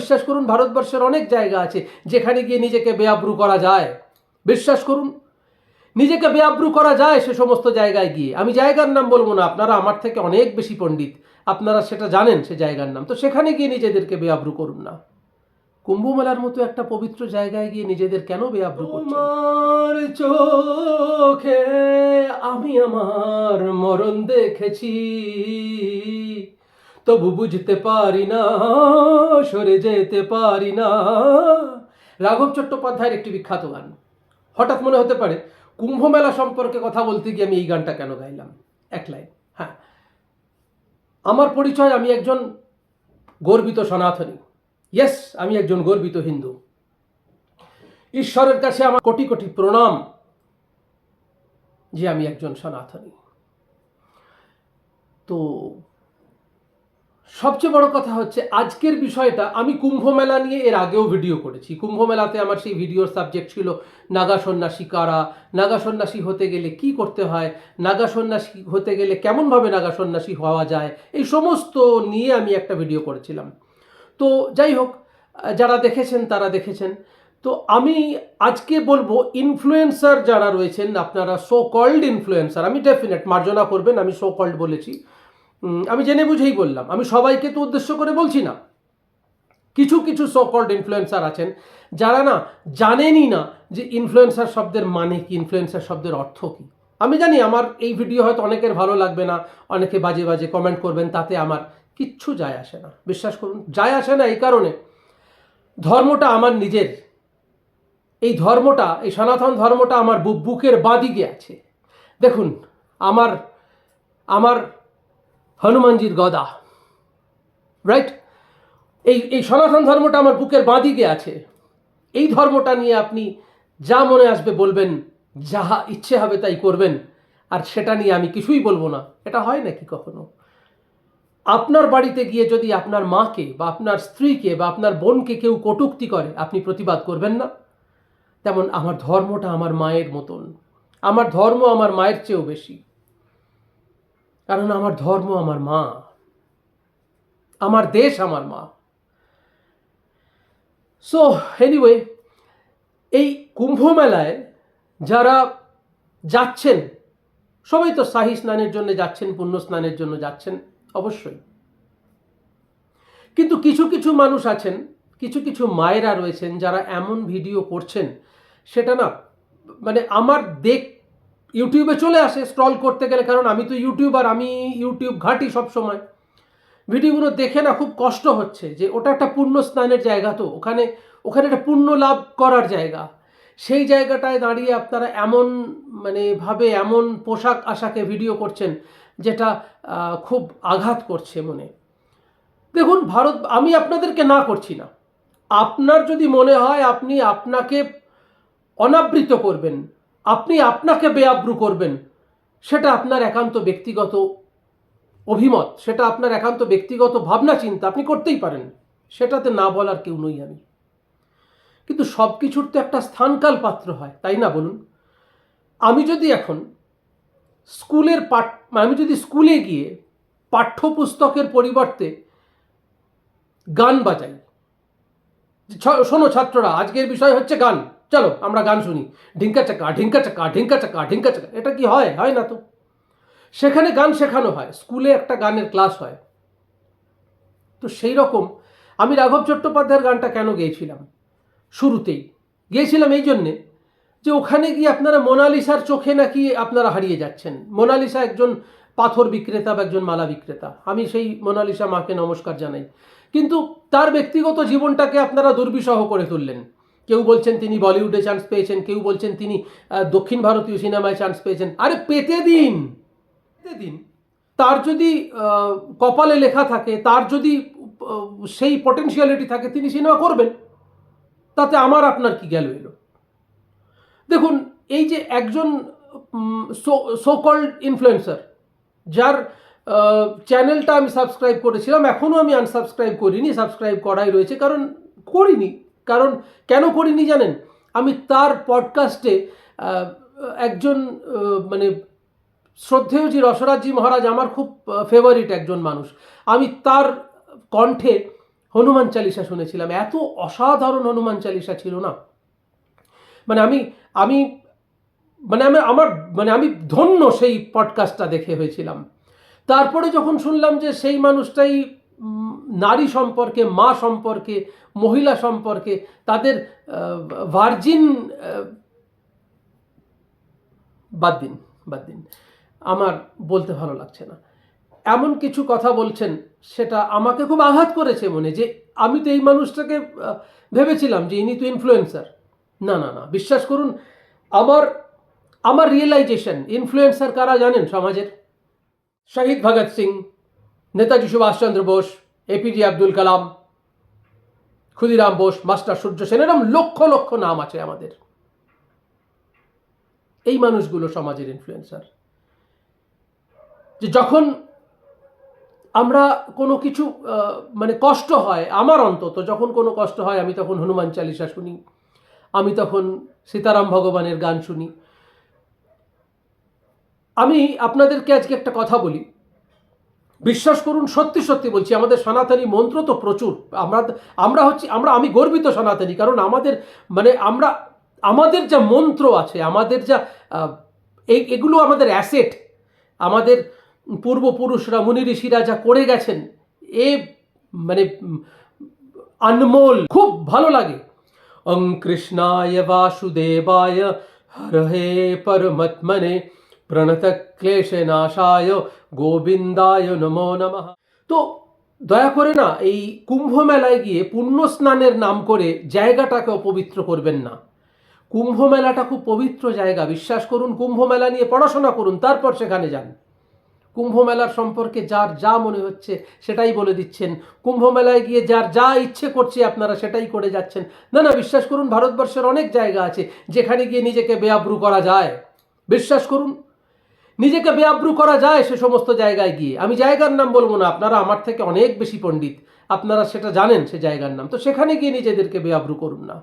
বিশ্বাস করুন, ভারতবর্ষের অনেক জায়গা আছে যেখানে গিয়ে নিজেকে বেআব্রু করা যায়। বিশ্বাস করুন, নিজেকে বেআব্রু করা যায় সে সমস্ত জায়গায় গিয়ে। আমি জায়গার নাম বলব না, আপনারা আমার থেকে অনেক বেশি পণ্ডিত। আপনারা সেটা জানেন সে জায়গার নাম। তো সেখানে গিয়ে নিজেদেরকে বেআব্রু করুন না। কুম্ভ মেলার মতো একটা পবিত্র জায়গায় গিয়ে নিজেদের কেন বেআব্রু আমার চোখে আমি আমার মরণ দেখেছি। তবু বুঝতে পারি না, সরে যেতে পারি না। রাঘব চট্টোপাধ্যায়ের একটি বিখ্যাত গান। হঠাৎ মনে হতে পারে কুম্ভ মেলা সম্পর্কে কথা বলতে গিয়ে আমি এই গানটা কেন গাইলাম? এক লাইন হ্যাঁ। আমার পরিচয়, আমি একজন গর্বিত সনাতনী। ইয়েস আমি একজন গর্বিত হিন্দু। ঈশ্বরের কাছে আমার কোটি কোটি প্রণাম যে আমি একজন সনাতনী। তো সবচেয়ে বড় কথা হচ্ছে আজকের বিষয়টা আমি কুম্ভ মেলা নিয়ে এর আগেও ভিডিও করেছি। কুম্ভ মেলাতে আমার সেই ভিডিওর সাবজেক্ট ছিল নাগা সন্ন্যাসী কারা, নাগা সন্ন্যাসী হতে গেলে কি করতে হয়, নাগা সন্ন্যাসী হতে গেলে কেমনভাবে নাগা সন্ন্যাসী হওয়া যায়, এই সমস্ত নিয়ে আমি একটা ভিডিও করেছিলাম। তো যাই হোক, যারা দেখেছেন তারা দেখেছেন। তো আমি আজকে বলব ইনফ্লুয়েন্সার যারা রয়েছেন, আপনারা সো কল্ড ইনফ্লুয়েন্সার আমি ডেফিনেট মার্জনা করবেন, আমি সো কল্ড বলেছি। আমি জেনে বুঝেই বললাম। আমি সবাইকে তো উদ্দেশ্য করে বলছি না। কিছু কিছু সো কল্ড ইনফ্লুয়েন্সার আছেন যারা না জানেনই না যে ইনফ্লুয়েন্সার শব্দের মানে কি ইনফ্লুয়েন্সার শব্দের অর্থ কি। আমি জানি আমার এই ভিডিও হয়তো অনেকের ভালো লাগবে না, অনেকে বাজে বাজে কমেন্ট করবেন, তাতে আমার কিচ্ছু যায় আসে না। বিশ্বাস করুন, যায় আসে না এই কারণে। ধর্মটা আমার নিজের। এই ধর্মটা, এই সনাতন ধর্মটা আমার বুকের বাঁদিকে আছে। দেখুন, আমার আমার হনুমানজির গদা। রাইট এই এই সনাতন ধর্মটা আমার বুকের বাঁদিকে আছে। এই ধর্মটা নিয়ে আপনি যা মনে আসবে বলবেন, যাহা ইচ্ছে হবে তাই করবেন, আর সেটা নিয়ে আমি কিছুই বলব না। এটা হয় নাকি কখনো? আপনার বাড়িতে গিয়ে যদি আপনার মাকে বা আপনার স্ত্রীকে বা আপনার বোনকে কেউ কটূক্তি করে, আপনি প্রতিবাদ করবেন না? তেমন আমার ধর্মটা আমার মায়ের মতন। আমার ধর্ম আমার মায়ের চেয়েও বেশি। কারণ আমার ধর্ম আমার মা। আমার দেশ আমার মা। সো এনিওয়ে এই কুম্ভ মেলায় যারা যাচ্ছেন, সবাই তো শাহী স্নানের জন্য যাচ্ছেন, পুণ্য স্নানের জন্য যাচ্ছেন, অবশ্যই। কিন্তু কিছু কিছু মানুষ আছেন, কিছু কিছু মায়েরা রয়েছেন যারা এমন ভিডিও করছেন, সেটা না মানে আমার দেখ ইউটিউবে চলে আসে স্ক্রল করতে গেলে, কারণ আমি তো ইউটিউবার, আমি ইউটিউব ঘাঁটি সব সময় ভিডিওগুলো দেখে না খুব কষ্ট হচ্ছে যে ওটা একটা পূর্ণ স্নানের জায়গা তো, ওখানে ওখানে একটা পূর্ণ লাভ করার জায়গা। সেই জায়গাটায় দাঁড়িয়ে আপনারা এমন মানে ভাবে এমন পোশাক আশাকে ভিডিও করছেন যেটা খুব আঘাত করছে মনে। দেখুন, ভারত, আমি আপনাদেরকে না করছি না। আপনার যদি মনে হয় আপনি আপনাকে অনাবৃত করবেন। আপনি আপনাকে বেআব্রু করবেন। সেটা আপনার একান্ত ব্যক্তিগত অভিমত, সেটা আপনার একান্ত ব্যক্তিগত ভাবনা চিন্তা আপনি করতেই পারেন। সেটাতে না বলার কেউ নই আমি। কিন্তু সব কিছুর তো একটা স্থানকাল পাত্র হয়, তাই না বলুন? আমি যদি এখন স্কুলের পাঠ, আমি যদি স্কুলে গিয়ে পাঠ্যপুস্তকের পরিবর্তে গান বাজাই। শোনো ছাত্ররা, আজকের বিষয় হচ্ছে গান। চলো, আমরা গান শুনি। ঢিঙ্কা চাকা ঢিঙ্কা চাকা ঢিঙ্কা চাকা ঢিঙ্কা চাকা। এটা কি হয়? হয় না তো। সেখানে গান শেখানো হয়। স্কুলে একটা গানের ক্লাস হয়। তো সেই রকম আমি রাঘব চট্টোপাধ্যায়ের গানটা কেন গেয়েছিলাম? শুরুতেই। গিয়েছিলাম এই জন্যে যে ওখানে গিয়ে আপনারা মোনালিসার চোখে নাকি আপনারা হারিয়ে যাচ্ছেন। মোনালিসা একজন পাথর বিক্রেতা বা একজন মালা বিক্রেতা। আমি সেই মোনালিসা মাকে নমস্কার জানাই। কিন্তু তার ব্যক্তিগত জীবনটাকে আপনারা দুর্বিষহ করে তুললেন। কেউ বলছেন তিনি বলিউডে চান্স পেয়েছেন, কেউ বলছেন তিনি দক্ষিণ ভারতীয় সিনেমায় চান্স পেয়েছেন। আরে পেতে দিন পেতে দিন। তার যদি কপালে লেখা থাকে, তার যদি সেই পটেনশিয়ালিটি থাকে, তিনি সিনেমা করবেন। তাতে আমার আপনার কি গেল এলো? দেখুন, এই যে একজন সোকল্ড ইনফ্লুয়েন্সার যার চ্যানেলটা আমি সাবস্ক্রাইব করেছিলাম এখনও আমি আনসাবস্ক্রাইব করিনি সাবস্ক্রাইব করাই রয়েছে, কারণ করিনি। কারণ কেন করিনি জানেন? আমি তার পডকাস্টে একজন মানে শ্রদ্ধেয়জি রসরাজজি মহারাজ আমার খুব ফেভারিট একজন মানুষ। আমি তার কণ্ঠে হনুমান চালিসা শুনেছিলাম। এত অসাধারণ হনুমান চালিসা ছিল না। মানে আমি আমি মানে আমি, আমার মানে আমি ধন্য সেই পডকাস্টটা দেখে হয়েছিলাম। তারপরে যখন শুনলাম যে সেই মানুষটাই নারী সম্পর্কে, মা সম্পর্কে, মহিলা সম্পর্কে, তাদের ভার্জিন বাদ দিন বাদ দিন। আমার বলতে ভালো লাগছে না। এমন কিছু কথা বলছেন, সেটা আমাকে খুব আঘাত করেছে মনে যে, আমি তো এই মানুষটাকে ভেবেছিলাম যে ইনি তো ইনফ্লুয়েন্সার না না না, বিশ্বাস করুন, আমার আমার রিয়েলাইজেশন ইনফ্লুয়েন্সার কারা জানেন সমাজের? শহীদ ভগৎ সিং, নেতাজি সুভাষচন্দ্র বোস এপিজে আব্দুল কালাম, ক্ষুদিরাম বোস, মাস্টার সূর্য সেন এরকম লক্ষ লক্ষ নাম আছে আমাদের। এই মানুষগুলো সমাজের ইনফ্লুয়েন্সার যে যখন আমরা কোনো কিছু মানে কষ্ট হয়, আমার অন্তত যখন কোনো কষ্ট হয়, আমি তখন হনুমান চালিসা শুনি, আমি তখন সীতারাম ভগবানের গান শুনি। আমি আপনাদেরকে আজকে একটা কথা বলি। বিশ্বাস করুন, সত্যি সত্যি বলছি, আমাদের সনাতনী মন্ত্র তো প্রচুর। আমরা আমরা হচ্ছে, আমরা, আমি গর্বিত সনাতনী, কারণ আমাদের মানে আমরা, আমাদের যা মন্ত্র আছে, আমাদের যা এগুলো আমাদের অ্যাসেট। আমাদের পূর্বপুরুষরা, মুনি ঋষিরা যা করে গেছেন, এ মানে আনমোল, খুব ভালো লাগে। অং কৃষ্ণায় বাসুদেবায়, হরহে পরমত্মনে। প্রণত ক্লেশে নাশায় গোবিন্দায় নমো নমঃ। তো দয়া করে না, এই কুম্ভ মেলায় গিয়ে পুণ্য স্নানের নাম করে জায়গাটাকে অপবিত্র করবেন না। কুম্ভ মেলাটা খুব পবিত্র জায়গা, বিশ্বাস করুন কুম্ভ মেলা নিয়ে পড়াশোনা করুন, তারপর সেখানে যান। কুম্ভ মেলার সম্পর্কে যার যা মনে হচ্ছে সেটাই বলে দিচ্ছেন। কুম্ভ মেলায় গিয়ে যার যা ইচ্ছে করছে আপনারা সেটাই করে যাচ্ছেন। না না, বিশ্বাস করুন, ভারতবর্ষের অনেক জায়গা আছে যেখানে গিয়ে নিজেকে বেআব্রু করা যায়। বিশ্বাস করুন নিজেকে বেআব্রু করা যায় সে সমস্ত জায়গায় গিয়ে। আমি জায়গার নাম বলব না, আপনারা আমার থেকে অনেক বেশি পণ্ডিত। আপনারা সেটা জানেন সে জায়গার নাম। তো সেখানে গিয়ে নিজেদেরকে বেআব্রু করুন না।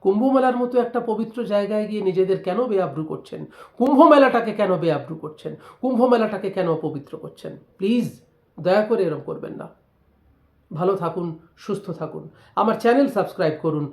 কুম্ভ মেলার মতো একটা পবিত্র জায়গায় গিয়ে নিজেদের কেন বেআব্রু করছেন? কুম্ভ মেলাটাকে কেন বেআব্রু করছেন? কুম্ভ মেলাটাকে কেন অপবিত্র করছেন? প্লিজ, দয়া করে এরম করবেন না। ভালো থাকুন, সুস্থ থাকুন। আমার চ্যানেল সাবস্ক্রাইব করুন।